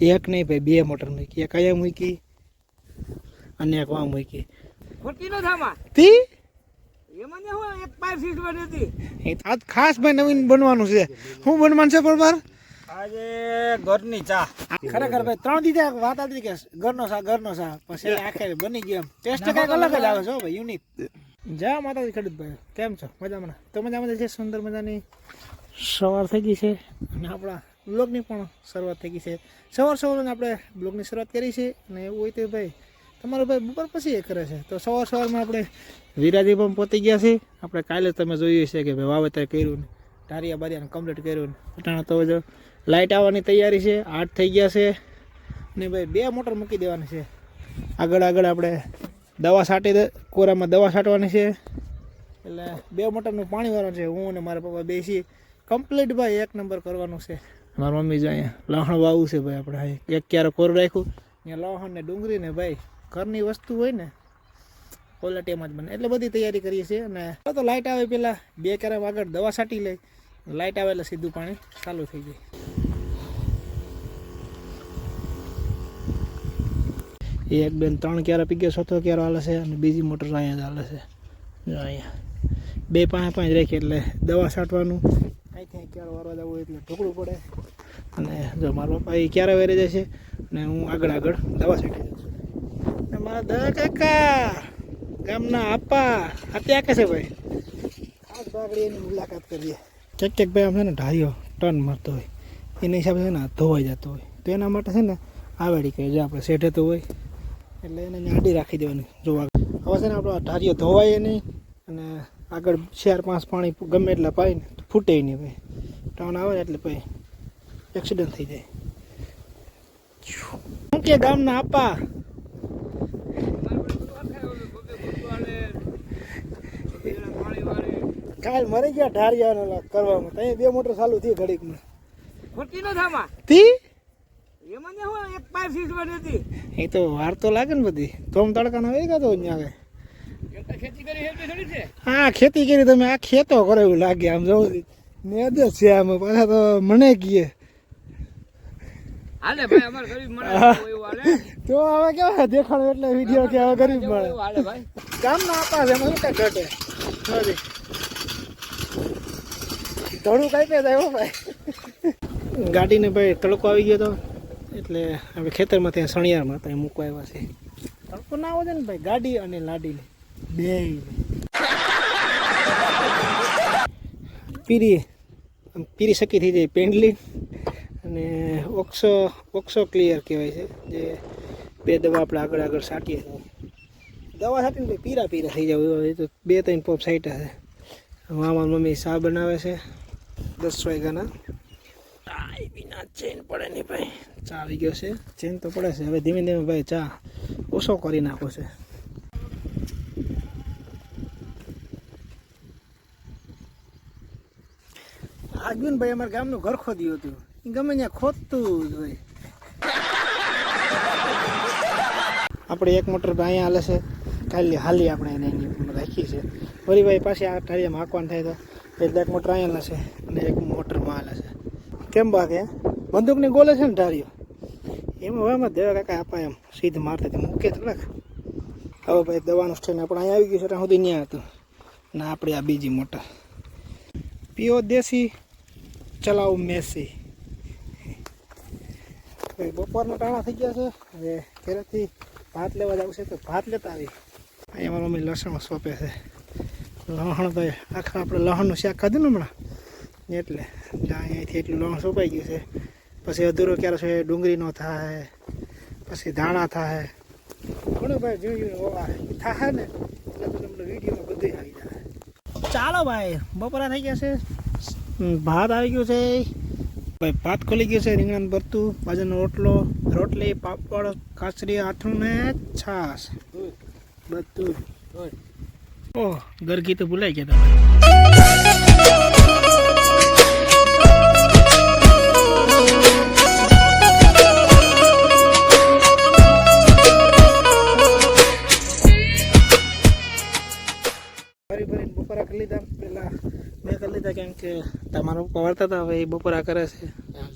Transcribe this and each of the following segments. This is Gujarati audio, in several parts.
એક નહીં ભાઈ બે મોટર મૂકી. એક અહીંયા મૂકી અને એક વાં મૂકી. ખોટી ન થામાં તી? એમાં ને હું એક પાઇપ સિસ્ટમ હતી. એ આજ ખાસ ભાઈ નવીન બનવાનું છે. શું બનવાનું છે પરબાર આજે ઘરની ચા. ખરેખર ભાઈ ત્રણ દીધા વાત હતી કે ઘરનો સા ઘરનો સા. પછી આખે બની ગયો એમ. ટેસ્ટ કંઈક અલગ જ આવે છે ભાઈ યુનિક જા માતાજી ખેડૂતભાઈ કેમ છો? મજામાં તો મજામાં જ છે સુંદર મજાની. સવાર થઈ ગઈ છે અને આપણા બ્લોગની પણ શરૂઆત થઈ ગઈ છે. સવાર સવારમાં આપણે બ્લોગની શરૂઆત કરી છે અને એવું હોય તો ભાઈ, તમારો ભાઈ બપોર પછી એ કરે છે. તો સવાર સવારમાં આપણે વિરાજી પણ પહોંચી ગયા છે. આપણે કાલે તમે જોયું છે કે ભાઈ વાવેતર કર્યું ને ઢારિયા બારિયાને કમ્પ્લીટ કર્યું ને. અટાણા તો જો લાઇટ આવવાની તૈયારી છે. આઠ થઈ ગયા છે. ને ભાઈ બે મોટર મૂકી દેવાની છે. આગળ આગળ આપણે દવા છાંટી દે, કોરામાં દવા છાંટવાની છે. એટલે બે મોટરનું પાણી વાળવાનું છે. હું અને મારા પપ્પા બેસી. કમ્પ્લીટ ભાઈ એક નંબર કરવાનું છે. મારા મમ્મી જો અહીંયા. લહણ વાવું છે ભાઈ આપણે એક ક્યારે કોર રાખ્યું. ત્યાં લહણ ને ડુંગળી ને ભાઈ ઘરની વસ્તુ હોય ને ક્વોલિટીમાં જ બને. એટલે બધી તૈયારી કરીએ છીએ અને તો લાઇટ આવે પહેલાં બે ક્યારે આગળ દવા છાંટી લઈ. લાઇટ આવે એટલે સીધું પાણી ચાલુ થઈ જાય. એ એક બેન ત્રણ ક્યારે પીગે ચોથો ક્યારે હાલે છે અને બીજી મોટર અહીંયા જ હાલે છે. અહીંયા. બે પાંચ પાંચ રાખી એટલે દવા છાંટવાનું. અહીંથી અહીં ક્યારે વારવા જવું હોય એટલે ઢોકળું પડે. અને જો મારા પપ્પા એ ક્યારે વેરી છે, અને હું આગળ આગળ દવા છાંટી દઉં છું. મારા દવા કાકા, ગામના આપા અત્યારે કે છે ભાઈ? ખાસ એની મુલાકાત કરીએ. ક્યાંક ક્યાંક ભાઈ આમ છે ને ઢાળીઓ ટર્ન મારતો હોય. એના હિસાબે છે ને ધોવાઈ જતો હોય. તો એના માટે છે ને આવેડી કહે જે આપણે શેઠે તો હોય, એટલે એને આડી રાખી દેવાની જોવા. હવે છે ને આપણો આ ઢારીઓ ધોવાય નહીં, અને આગળ ચાર પાંચ પાણી ગમે એટલા પાય ને તો ફૂટે નહીં ભાઈ ટાઉન આવે ને એટલે ભાઈ એક્સિડન્ટ થઈ જાય. શું કે ગામના આપા? કાલ મરી ગયા ઢારિયા કરવામાં. ત્યાં બે મોટર ચાલુ થઈ ઘડીકમાં. ખોટી નો થામાં તી? હું એક પાઇપ સિસ્ટમ હતી. એ તો વાર તો લાગે ને બધી. તોમ તડકા ના વેગા તો અહીંયા આગળ. હા ખેતી કરી તમે આ ખેતો કરો એવું લાગે આમ જવું મેં જ છે આમ પાછા તો મને કીએ. મને તો હવે કેવા દેખાડો એટલે વીડિયો કે હવે ગરીબ મળે કામ ના આપા છે શું કઈ ઘટે. થોડું કઈ પે હો ભાઈ. ગાડીને ભાઈ તડકો આવી ગયો તો એટલે હવે ખેતરમાં ત્યાં સણિયારમાં ત્યાં મૂકવા આવ્યા છે તડકો ના આવે ને ભાઈ ગાડી અને લાડીને. બે પીરી પીરી શકી થઈ જાય પેન્ડલી અને ઓક્સો ઓક્સો ક્લિયર કહેવાય છે, જે બે દવા આપણે આગળ આગળ છાંટીએ દવા ભાઈ પીરા પીરા થઈ જાય એ તો બે ત્રણ પોપ સાઈટા છે. મામા મમ્મી સા બનાવે છે, દસ વાગ્યાના. ચાય વિના ચેન પડે નહીં ભાઈ. ચા આવી ગયો છે, ચેન તો પડે છે. હવે ધીમે ધીમે ભાઈ ચા ઓછો કરી નાખો છે. આગળ ભાઈ અમારા ગામનું ઘર ખોદ્યું હતું. ગમે ત્યાં ખોદતું જ હોય. આપણે એક મોટર અહીંયા હાલે છે. કાલે હાલી આપણે એને એની રાખી છે. ફરી ભાઈ પાછી આ ટાળીયામાં હાંકવાનું થાય તો એટલે એક મોટર અહીંયા છે અને એક મોટરમાં હાલે છે. કેમ બાકી બંદૂકની ગોલે છે ને ઢાળીઓ? એમાં હવે એમાં દેવા કાકા આપા એમ. સીધ મારતા તે મૂકે થોડાક હવે ભાઈ દવાનું સ્ટેન્ડ આપણે અહીંયા આવી ગયું છે, ત્યાં સુધી ત્યાં હતું. ને આપણે આ બીજી મોટર. પીઓ દેશી ચલાવ મેસી. બપોરના ટાણા થઈ ગયા છે. હવે ઘરેથી ભાત લેવા જવું છે તો ભાત લેતા આવી અહીંયા મારા મમ્મી લસણ સોંપે છે. લહણ ભાઈ આખા આપણે લહણનું શાક ખાધું ને હમણાં? એટલે અહીંયાથી એટલું લહણ સોંપાઈ ગયું છે. પછી અધૂરો ક્યારે છે? ડુંગળીનો થાય, પછી ધાણા થાય. ઘણું ભાઈ જોયું થાય ને? એટલે તમને વિડીયોમાં બધું આવી જાય. ચાલો ભાઈ, બપોરા થઈ ગયા છે. ભાત આવી ગયું છે. ભાઈ ભાત ખોલી ગયું છે રીંગણાનું ભરતું બાજુનો રોટલો રોટલી પાપડ કાચરી આથણું ને છાશ. બધું. ઓહ ગરગી તો ભૂલાઈ ગયા તમે. તમારા પપ્પા હતા હવે એ બપોરા કરે છે.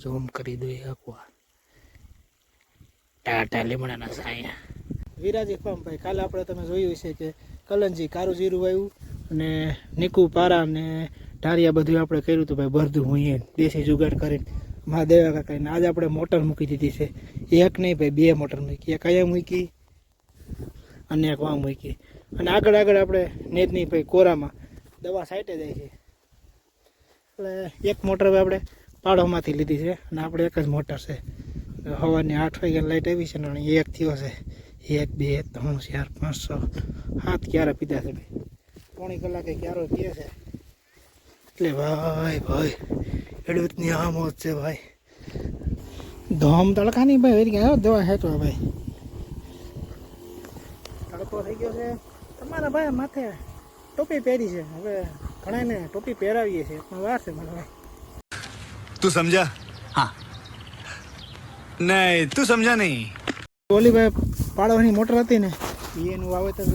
ઝૂમ કરી દો એકવાર ટાટા લીમડાના સાયા. વિરાજી ફાર્મ ભાઈ કાલે આપણે તમે જોયું છે કે કલનજી કારું જીરું વાવ્યું અને નીકુ પારા અને ઢારિયા બધું આપણે કર્યું હતું ભાઈ ભરધું હોઈએ દેશી જુગાડ કરીને. મા દેવા કાકાને આજે આપણે મોટર મૂકી દીધી છે. એક નહીં ભાઈ બે મોટર મૂકી. એક અહીંયા મૂકી અને એક વાં મૂકી. અને આગળ આગળ આપણે નેતની ભાઈ કોરામાં દવા સાઈટે જાય છે. એટલે એક મોટર હવે આપણે પાડોમાંથી લીધી છે અને આપણે એક જ મોટર છે. સવારની આઠ વાગ્યા લાઈટ આવી છે ને એક થયો છે. એક, બે, ત્રણ, ચાર, પાંચ, છ હાથ ક્યારે પીધા છે ભાઈ? પોણી કલાકે ક્યારો પીએ છે? એટલે ભાઈ ભાઈ, ખેડૂતની આ મોજ છે ભાઈ. ધોમ તડકાની ભાઈ વેરી ગયા દવા હેતો ભાઈ. તડકો થઈ ગયો છે. તમારા ભાઈ માથે ટોપી પહેરી છે. હવે ઘણાને ટોપી પહેરાવીએ છીએ પણ વાર છે મને તું સમજા? હા. નહીં તું સમજા નહીં. ઓલીભાઈ પાડવાની મોટર હતી ને એનું વાવેતર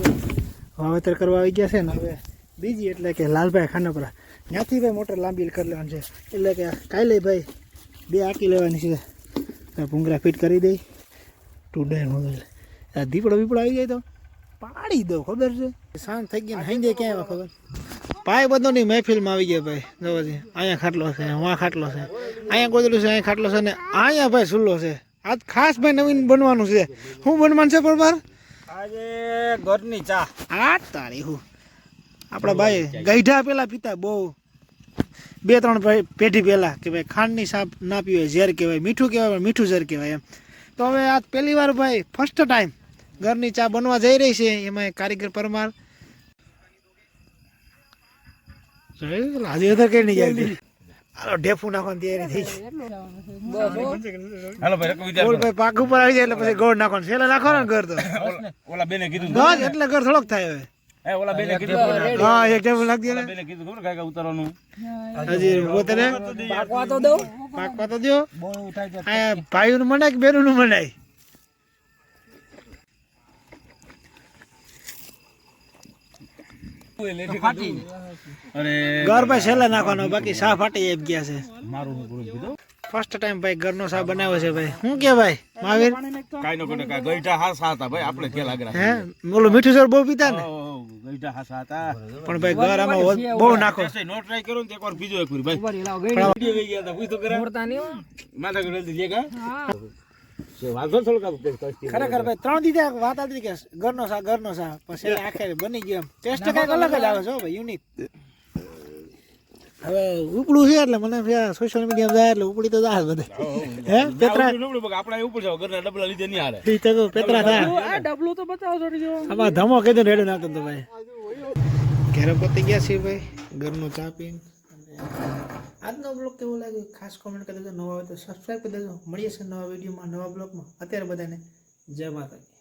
વાવેતર કરવા આવી ગયા છે ને હવે બીજી એટલે કે લાલભાઈ ખાનાપરા ત્યાંથી ભાઈ મોટર લાંબી કરી લેવાની છે. એટલે કે કાલે ભાઈ બે આંકી લેવાની છે. ભૂંગરા ફિટ કરી દઈ. ટુ ડાયર મોબાઈલ દીપડો બીપડો આવી જાય તો પાડી દો ખબર છે? શાંત થઈ ગયા હાઈ જાય ક્યાં ખબર? પાય બધોની મહેફિલમાં આવી ગયા ભાઈ. જોવો અહીંયા ખાટલો છે વાં ખાટલો છે. અહીંયા ગોદડું છે અહીંયા ખાટલો છે ને અહીંયા ભાઈ સુલ્લો છે. આજ ખાસ ભાઈ નવીન બનવાનું છે. શું બનવાનું છે પરબાર આજે ઘરની ચા. આ તારી હું. આપણા ભાઈ ગઈઢા પેલા પીતા બહુ. બે ત્રણ ભાઈ પેઢી પહેલા કે ભાઈ ખાંડની સાપ ના પીવાય ઝેર કહેવાય મીઠું કહેવાય મીઠું ઝેર કહેવાય એમ. તો હવે આ પહેલી વાર ભાઈ ફર્સ્ટ ટાઈમ ઘરની ચા બનવા જઈ રહી છે. એમાં કારીગર પરમાર જોયું? આજે કઈ નહીં જાય હાલો ઢેફું નાખવાની તૈયારી થઈ હાલો ભાઈ ગોળ ભાઈ પાક ઉપર આવી જાય એટલે પછી ગોળ નાખવાનું છેલ્લે નાખો ને ઘર તો ઓલા બેને કીધું ગજ એટલે ઘર થોડોક થાય હવે હે ઓલા બેને કીધું હા એક ટેબલ નાખી દે બેને કીધું ખબર કાકા ઉતારવાનું હજી પોતે પાકવા તો દઉં પાકવા તો દો છે આ મનાય કે બેનનું મનાય અરે ઘર ભાઈ છેલ્લે નાખવાનો બાકી સા ફાટી એમ ગયા છે. મારું હું પૂરું કીધું ફર્સ્ટ ટાઈમ ભાઈ ઘરનો સા બનાવ્યો છે ભાઈ. શું કે ભાઈ મહાવીર? કાઈ નો કોને કાઈ ગઈઠા હાસ હતા ભાઈ આપણે કે લાગરા હે? બોલો મીઠું સર બહુ પીતા ને? ગઈઠા હાસ હતા. પણ ભાઈ ઘર આમાં બહુ નાખો. નો ટ્રાય કરો ને એકવાર બીજો એક વાર ભાઈ. પણ ગયા હતા પૂછ તો કરા માથા કરે દીજે કા સે વાંધો થોડો કા ખરેખર ભાઈ ત્રણ દીધા વાત હતી કે ઘરનો સા ઘરનો સા પછી આખે બની ગયો એમ. ટેસ્ટ કંઈક અલગ જ આવે છે ભાઈ યુનિક હવે ઉપડું છે એટલે મને સોશિયલ મીડિયા જાય એટલે ઉપડી તો જાય બધે. હે પેતરા આપણે ઉપર જાવ ઘરના ડબલા લીધે નહીં હારે ઈ તો પેત્રા થાય. ડબલું તો બતાવો જો આમાં ધમો કીધું રેડો નાખતો તો ભાઈ. ઘરે પતી ગયા છે ભાઈ ઘરનું ચા પીને. આજનો બ્લોગ કેવો લાગ્યો? ખાસ કોમેન્ટ કરી દેજો. નવા આવે તો સબસ્ક્રાઈબ કરી દેજો. મળીએ છીએ નવા વિડીયોમાં નવા બ્લોગમાં અત્યારે બધાને જય માતાજી.